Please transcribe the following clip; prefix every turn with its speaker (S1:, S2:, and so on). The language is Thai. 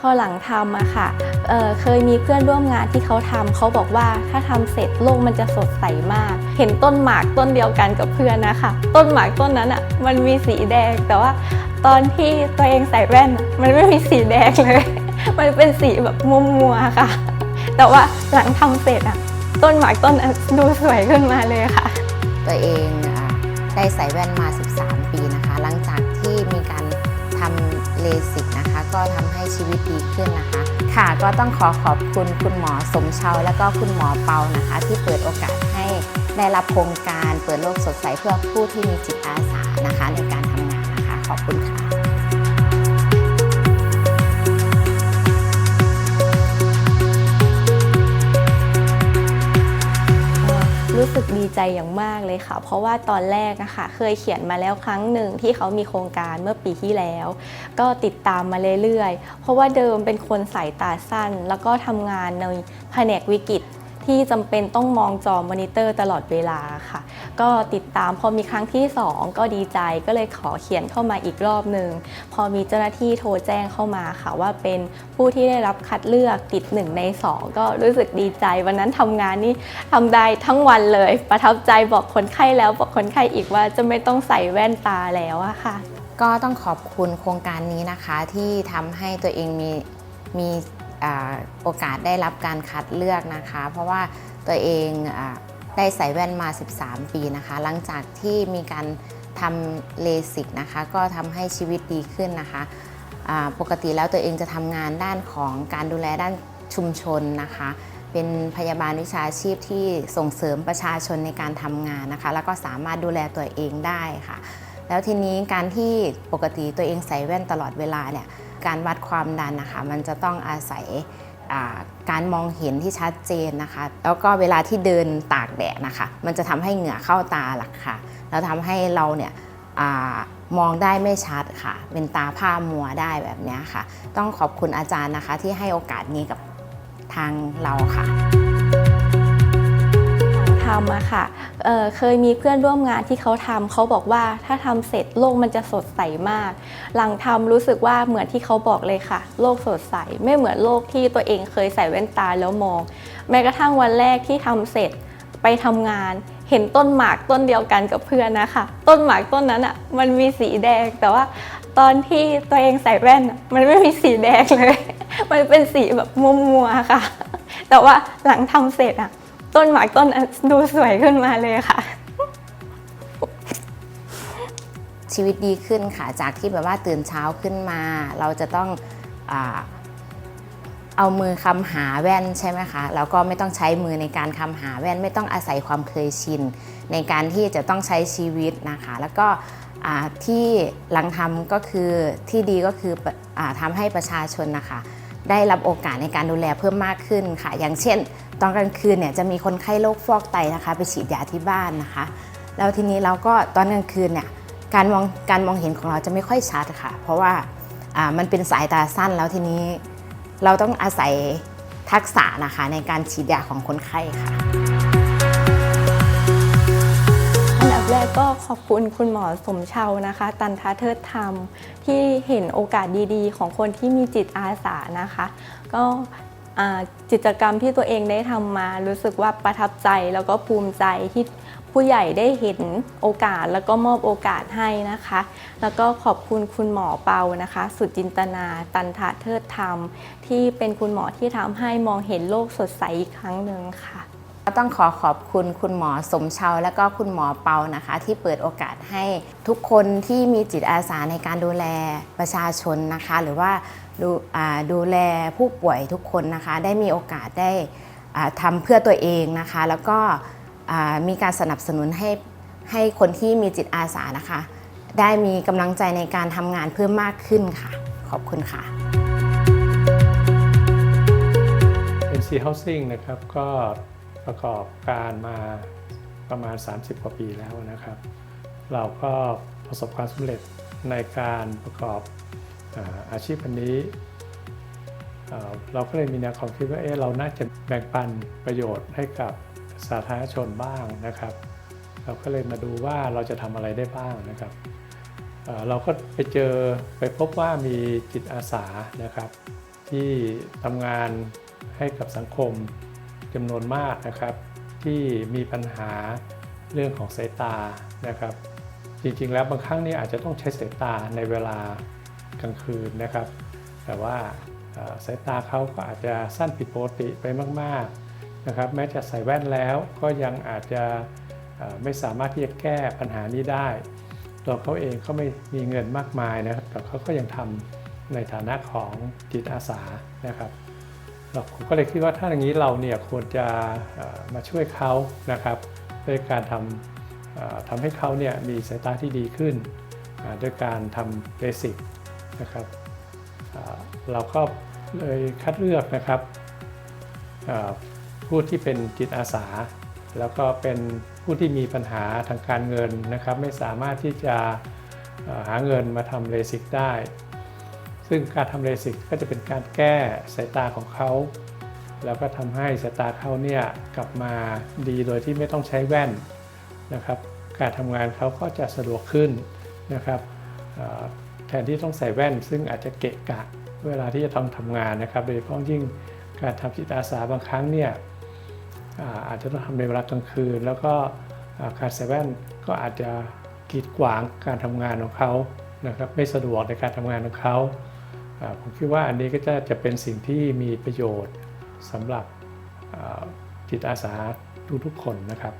S1: พอหลังทำอะค่ะเเคยมีเพื่อนร่วมงานที่เขาทำเขาบอกว่าถ้าทำเสร็จโลกมันจะสดใสมาก เห็นต้นหมากต้นเดียวกันกับเพื่อนนะคะ ต้นหมากต้นนั้นอะมันมีสีแดง แต่ว่าตอนที่ตัวเองใส่แว่นอะมันไม่มีสีแดงเลย มันเป็นสีแบบมัวๆค่ะ แต่ว่าหลังทำเสร็จอะต้นหมากต้นนั้นดูสวยขึ้นมาเลยค่ะ
S2: ตัวเองได้ใส่แว่นมา 13 ปีนะคะ หลังจากที่มีการทำเลสิกนะคะ ก็ทำให้ชีวิตดีขึ้นนะคะ ค่ะก็ต้องขอขอบคุณคุณหมอสมเชาและก็คุณหมอเปานะคะ ที่เปิดโอกาสให้ได้รับโครงการเปิดโลกสดใสเพื่อผู้ที่มีจิตอาสานะคะ ในการทำงานนะคะ ขอบคุณค่ะ
S1: รู้สึกดีใจอย่างมากเลยค่ะ เพราะว่าตอนแรกอะค่ะเคยเขียนมาแล้วครั้งหนึ่งที่เขามีโครงการเมื่อปีที่แล้ว ก็ติดตามมาเรื่อยๆ เพราะว่าเดิมเป็นคนสายตาสั้น แล้วก็ทำงานในแผนกวิกฤต ที่จำเป็นต้องมองจอมอนิเตอร์ตลอดเวลาค่ะ ก็ติดตามพอมีครั้งที่ 2 ก็ดีใจก็เลยขอเขียนเข้ามาอีกรอบหนึ่งพอมีเจ้าหน้าที่โทรแจ้งเข้ามาค่ะ ว่าเป็นผู้ที่ได้รับคัดเลือกติดหนึ่งใน 2 ก็รู้สึกดีใจ วันนั้นทำงานนี่ทำได้ทั้งวันเลย ประทับใจบอกคนไข้แล้วบอกคนไข้อีกว่าจะไม่ต้องใส่แว่นตาแล้วอะค่ะ
S2: ก็ต้องขอบคุณโครงการนี้นะคะที่ทำให้ตัวเองมีมี โอกาสได้รับการคัดเลือกนะคะ เพราะว่าตัวเองอได้ใส่แว่นมา 13 ปีนะคะ หลังจากที่มีการทำเลสิกนะคะ ก็ทำให้ชีวิตดีขึ้นนะคะปกติแล้วตัวเองจะทำงานด้านของการดูแลด้านชุมชนนะคะ เป็นพยาบาลวิชาชีพที่ส่งเสริมประชาชนในการทำงานนะคะ แล้วก็สามารถดูแลตัวเองได้ค่ะ แล้วทีนี้การที่ปกติตัวเองใส่แว่นตลอดเวลาเนี่ย การวัดความดันนะคะมันจะต้องอาศัยการมองเห็นที่ชัดเจนนะคะ แล้วก็เวลาที่เดินตากแดดนะคะ มันจะทำให้เหงื่อเข้าตาหลักค่ะ แล้วทำให้เราเนี่ยอมองได้ไม่ชัดค่ะ เป็นตาผ้ามัวได้แบบนี้ค่ะ ต้องขอบคุณอาจารย์นะคะที่ให้โอกาสนี้กับทางเราค่ะำ
S1: อะค่ะเเคยมีเพื่อนร่วมงานที่เขาทำเขาบอกว่าถ้าทำเสร็จโลกมันจะสดใสมาก หลังทำรู้สึกว่าเหมือนที่เขาบอกเลยค่ะ โลกสดใสไม่เหมือนโลกที่ตัวเองเคยใส่แว่นตาแล้วมอง แม้กระทั่งวันแรกที่ทำเสร็จไปทำงานเห็นต้นหมากต้นเดียวกันกับเพื่อนนะคะ ต้นหมากต้นนั้นอะมันมีสีแดงแต่ว่าตอนที่ตัวเองใส่แว่นมันไม่มีสีแดงเลย มันเป็นสีแบบมัวๆค่ะ แต่ว่าหลังทำเสร็จอะ ต้นหมากต้นนั้นดูสวยขึ้นมาเลยค่ะ
S2: ชีวิตดีขึ้นค่ะ จากที่แบบว่าตื่นเช้าขึ้นมา เราจะต้องอาเอามือคำหาแว่นใช่ไหมคะแล้วก็ไม่ต้องใช้มือในการคำหาแว่นไม่ต้องอาศัยความเคยชิน ในการที่จะต้องใช้ชีวิตนะคะ แล้วก็อ่าที่หลังทำก็คือที่ดีก็คืออาทำให้ประชาชนนะคะ ได้รับโอกาสในการดูแลเพิ่มมากขึ้นค่ะ อย่างเช่น ตอนกลางคืนเนี่ยจะมีคนไข้โรคฟอกไตนะคะ ไปฉีดยาที่บ้านนะคะ แล้วทีนี้เราก็ตอนกลางคืนเนี่ยการมองการมองเห็นของเราจะไม่ค่อยชัดค่ะ เพราะว่ามันเป็นสายตาสั้นแล้วทีนี้ เราต้องอาศัยทักษะนะคะในการฉีดยาของคนไข้ค่ะ
S1: แรกก็ขอบคุณคุณหมอสมเชานะคะ ตันทาเทิดธรรม ที่เห็นโอกาสดีๆ ของคนที่มีจิตอาสานะคะ ก็อ่ากิจกรรมที่ตัวเองได้ทำมารู้สึกว่าประทับใจแล้วก็ภูมิใจที่ผู้ใหญ่ได้เห็นโอกาสแล้วก็มอบโอกาสให้นะคะ แล้วก็ขอบคุณคุณหมอเปานะคะ สุจินตนาตันทะเทิดธรรม ที่เป็นคุณหมอที่ทำให้มองเห็นโลกสดใสอีกครั้งหนึ่งค่ะ
S2: ต้องขอขอบคุณคุณหมอสมเชาและก็คุณหมอเปานะคะ ที่เปิดโอกาสให้ทุกคนที่มีจิตอาสาในการดูแลประชาชนนะคะ หรือว่าดูาดูแลผู้ป่วยทุกคนนะคะ ได้มีโอกาสได้ทำเพื่อตัวเองนะคะ แล้วก็มีการสนับสนุนให้ให้คนที่มีจิตอาสานะคะ ได้มีกำลังใจในการทำงานเพิ่มมากขึ้นค่ะ ขอบคุณค่ะ
S3: NC Housing นะครับก็ ประกอบการมาประมาณ 30 กว่าปีแล้วนะครับ เราก็ประสบความสำเร็จในการประกอบอาชีพอันนี้ เราก็เลยมีแนวความคิดว่าเอ๊ะเราน่าจะแบ่งปันประโยชน์ให้กับสาธารณชนบ้างนะครับ เราก็เลยมาดูว่าเราจะทำอะไรได้บ้างนะครับเราก็ไปเจอไปพบว่ามีจิตอาสานะครับ ที่ทำงานให้กับสังคม จำนวนมากนะครับ ที่มีปัญหาเรื่องของสายตานะครับ จริงๆแล้วบางครั้งนี่อาจจะต้องใช้สายตาในเวลากลางคืนนะครับ แต่ว่าสายตาเขาก็อาจจะสั้นผิดปกติไปมากๆนะครับแม้จะใส่แว่นแล้วก็ยังอาจจะไม่สามารถที่จะแก้ปัญหานี้ได้ ตัวเขาเองก็ไม่มีเงินมากมายนะครับแต่เขาก็ยังทำในฐานะของจิตอาสานะครับ ผมก็เลยคิดว่าถ้าอย่างนี้เราเนี่ยควรจะมาช่วยเขานะครับด้วยการทำทำให้เขาเนี่ยมีสายตาที่ดีขึ้นด้วยการทำเบสิกนะครับเราก็เลยคัดเลือกนะครับผู้ที่เป็นจิตอาสา แล้วก็เป็นผู้ที่มีปัญหาทางการเงินนะครับ ไม่สามารถที่จะหาเงินมาทำเลสิกได้ ซึ่งการทำเลสิกก็จะเป็นการแก้สายตาของเขา แล้วก็ทำให้สายตาเขาเนี่ยกลับมาดีโดยที่ไม่ต้องใช้แว่นนะครับ การทำงานเขาก็จะสะดวกขึ้นนะครับแทนที่ต้องใส่แว่น ซึ่งอาจจะเกะกะเวลาที่จะต้องทำงานนะครับ โดยเฉพาะยิ่งการทำจิตอาสาบางครั้งเนี่ยอาอาจจะต้องทำในเวลากลางคืน แล้วก็การใส่แว่นก็อาจจะกีดขวางการทำงานของเขานะครับไม่สะดวกในการทำงานของเขา ผมคิดว่าอันนี้ก็จะจะเป็นสิ่งที่มีประโยชน์สำหรับจิตอาสาทุกๆคนนะครับ